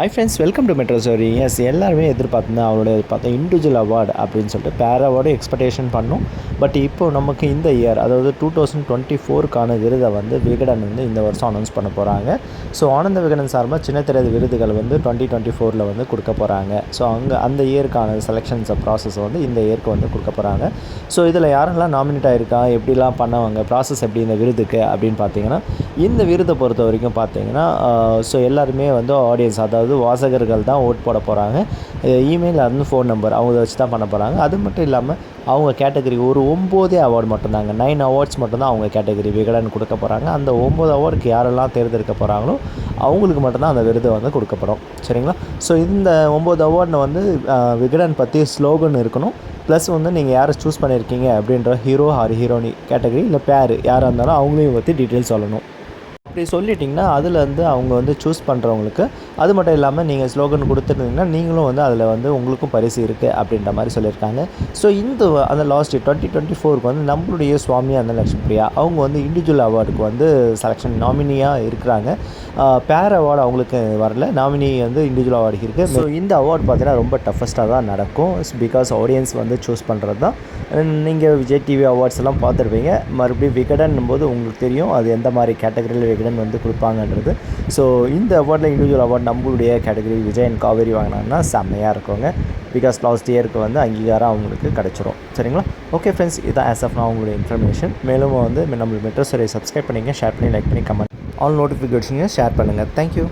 Hi friends welcome to metro stories எல்லாருமே எதிர்பார்த்துருந்தா அவரோட எதிர்பார்த்தா இண்டிவிஜுவல் அவார்டு அப்படின்னு சொல்லிட்டு பேர் அவார்டு எக்ஸ்பெக்டேஷன் பண்ணோம். பட் இப்போ நமக்கு இந்த இயர் அதாவது டூ தௌசண்ட் டுவெண்ட்டி ஃபோருக்கான விருதை வந்து விகடன் வந்து இந்த வருஷம் அனௌன்ஸ் பண்ண போகிறாங்க ஸோ ஆனந்த விகடன் சார்பாக சின்ன திரை விருதுகள் வந்து டுவெண்ட்டி டுவெண்ட்டி ஃபோரில் வந்து கொடுக்க போகிறாங்க ஸோ அங்கே அந்த இயருக்கான செலெக்ஷன்ஸ் ப்ராசஸ் வந்து இந்த இயருக்கு வந்து கொடுக்க போகிறாங்க ஸோ இதில் யாரெல்லாம் நாமினேட் ஆகிருக்கா எப்படிலாம் பண்ணவங்க? ப்ராசஸ் எப்படி இந்த விருதுக்கு? அப்படின்னு பார்த்தீங்கன்னா இந்த விருதை பொறுத்த வரைக்கும் பார்த்தீங்கன்னா ஸோ எல்லாருமே வந்து ஆடியன்ஸ் அதாவது வாசகர்கள் தான் ஓட் போட போகிறாங்க இமெயில் அது ஃபோன் நம்பர் அவங்க வச்சு தான் பண்ண போகிறாங்க அது மட்டும் இல்லாமல் அவங்க கேட்டகரி ஒரு ஒம்போதே அவார்டு மட்டும்தாங்க. நைன் அவார்ட்ஸ் மட்டும்தான் அவங்க கேட்டகரி விகடன் கொடுக்க போகிறாங்க அந்த ஒம்பது அவார்டுக்கு யாரெல்லாம் தேர்ந்தெடுக்க போகிறாங்களோ அவங்களுக்கு மட்டும்தான் அந்த விருது வந்து கொடுக்கப்படும். சரிங்களா? ஸோ இந்த ஒம்பது அவார்டில் வந்து விகடன் பற்றி ஸ்லோகன் இருக்கணும். ப்ளஸ் வந்து நீங்கள் யாரை சூஸ் பண்ணியிருக்கீங்க அப்படின்ற ஹீரோ ஆர் ஹீரோனி கேட்டகரி இல்லை பேர் யாராக இருந்தாலும் அவங்களையும் பற்றி டீட்டெயில் சொல்லணும். அப்படி சொல்லிட்டிங்கன்னா அதில் வந்து அவங்க வந்து சூஸ் பண்ணுறவங்களுக்கு அது மட்டும் இல்லாமல் நீங்கள் ஸ்லோகன் கொடுத்துருந்தீங்கன்னா நீங்களும் வந்து அதில் வந்து உங்களுக்கும் பரிசு இருக்குது அப்படின்ற மாதிரி சொல்லியிருக்காங்க. ஸோ இந்த அந்த லாஸ்ட் டுவெண்ட்டி டுவெண்ட்டி ஃபோருக்கு வந்து நம்மளுடைய சுவாமி அந்த லட்சுமி பிரியா அவங்க வந்து இண்டிவிஜுவல் அவார்டுக்கு வந்து செலெக்ஷன் நாமினியாக இருக்கிறாங்க. பேர் அவார்டு அவங்களுக்கு வரல. நாமினி வந்து இண்டிவிஜுவல் அவார்டுக்கு இருக்குது ஸோ இந்த அவார்டு பார்த்தீங்கன்னா ரொம்ப டஃபஸ்ட்டாக தான் நடக்கும். பிகாஸ் ஆடியன்ஸ் வந்து சூஸ் பண்ணுறது தான். நீங்கள் விஜய் டிவி அவார்ட்ஸ் எல்லாம் பார்த்துருப்பீங்க மறுபடியும் விகடன் போது உங்களுக்கு தெரியும் அது எந்த மாதிரி கேட்டகரியில் விகடன் வந்து கொடுப்பாங்கன்றது. ஸோ இந்த அவார்டில் இண்டிவிஜுவல் அவார்டு நம்மளுடைய கேட்டகரி விஜய் அண்ட் காவேரி வாங்கினாங்கன்னா செம்மையாக இருக்குங்க. பிகாஸ் லாஸ்ட் இயருக்கு வந்து அங்கீகாரம் அவங்களுக்கு கிடச்சிரும். சரிங்களா? ஓகே ஃப்ரெண்ட்ஸ் இதான் ஆஸ் ஆஃப் நான் உங்களுடைய இன்ஃபர்மேஷன் மேலும் வந்து நம்ம மெட்ரோ சரி சப்ஸ்கிரைப் பண்ணிங்க ஷேர் பண்ணி லைக் பண்ணி கமெண்ட் ஆல் நோட்டிஃபிகேஷனையும் ஷேர் பண்ணுங்கள் தேங்க்யூ